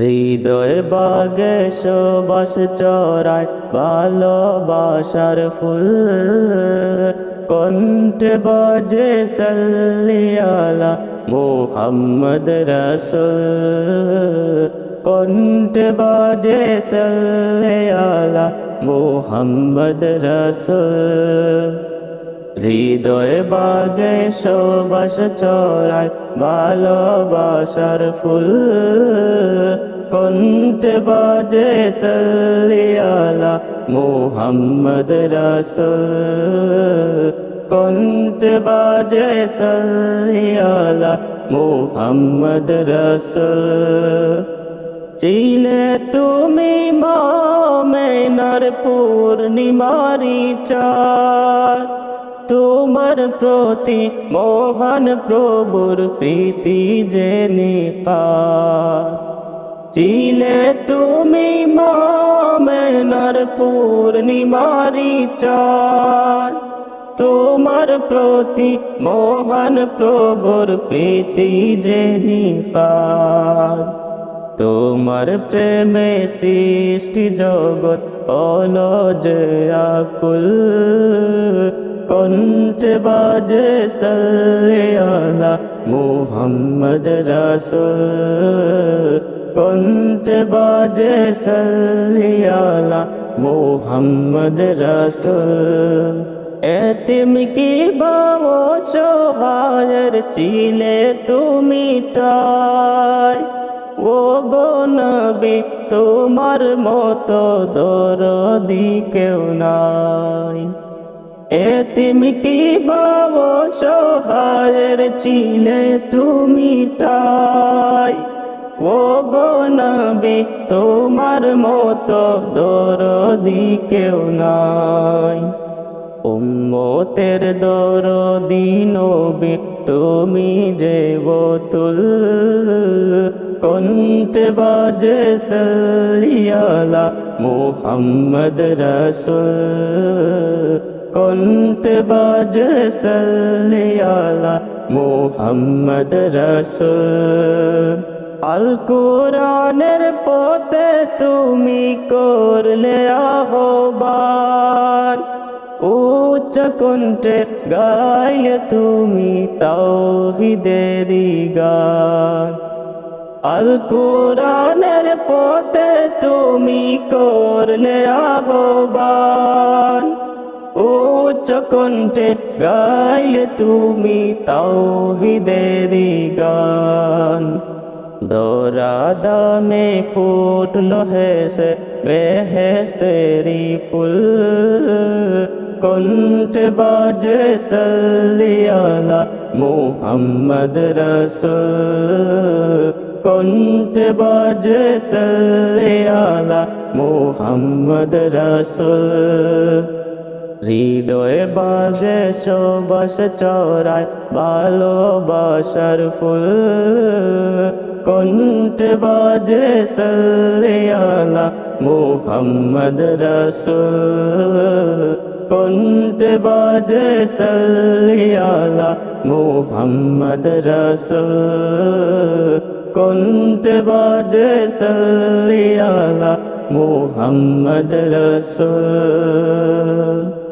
হৃদয় বাগে সবাস চড়ায় ভালোবাসার ফুল। কণ্ঠে বাজে সাল্লিয়ালা মোহাম্মদ রসুল। কণ্ঠে বাজে সাল্লিয়ালা মোহাম্মদ রসুল। হৃদয় বাগে সবাস চড়ায় ভালোবাসার ফুল। কণ্ঠে বাজে সাল্লিয়ালা মোহাম্মদ রসুল। কণ্ঠে বাজে সাল্লিয়ালা মোহাম্মদ রসুল। চিলে তুমি মামেনার পূর্ণিমারি চার তোমার প্রতি মোহন প্রভুর প্রীতি যে নিকার চিলে তুমি মামেনার পূর্ণিমারি চার তোমার প্রতি মোহন প্রভুর প্রীতি যে তোমার প্রেমে সৃষ্টি জগৎ অল যে আকুল। কণ্ঠে বাজে সাল্লিয়ালা মুহাম্মদ রাসুল। কণ্ঠে বাজে সাল্লিয়ালা মুহাম্মদ রাসুল। এতিম কি বাবো সোহায়ের চিলে তুমি টাই ও গো নবী, তোমার মতো দরদি কেউ নাই। এতিম কি বাবো সহায়ের চিলে তুমি টাই ও গো নবী, তোমার মতো দরদি কেউ নাই। উম্মতের দরদি নবী, তুমি যে বোতুল। কণ্ঠে বাজে সাল্লিয়ালা মুহাম্মদ রসুল। কণ্ঠে বাজে সাল্লিয়ালা মুহাম্মদ রসুল। আল কোরআনের পথে তুমি করলে আহ্বান। উচ্চ কণ্ঠে গাইলে তুমি তাওহিদেরি গান। আল কোরআনের পথে তুমি করলে আহ্বান। উচ্চ কণ্ঠে গাইলে তুমি তাওহিদেরি গান। দোরা দামে ফুটলো হেসে বেহেস্তেরি ফুল। কণ্ঠ বাজে সাল্লিয়ালা মুহাম্মদ রসুল। কণ্ঠ বাজে সাল্লিয়ালা মুহাম্মদ রসুল। হৃদয় বাজে সবাস চড়ায় ভালোবাসার ফুল। কণ্ঠ বাজে সাল্লিয়ালা মুহাম্মদ রসুল। কণ্ঠ বাজে সাল্লিয়ালা মুহাম্মদ রসুল। কণ্ঠ বাজে সাল্লিয়ালা মুহাম্মদ রসুল।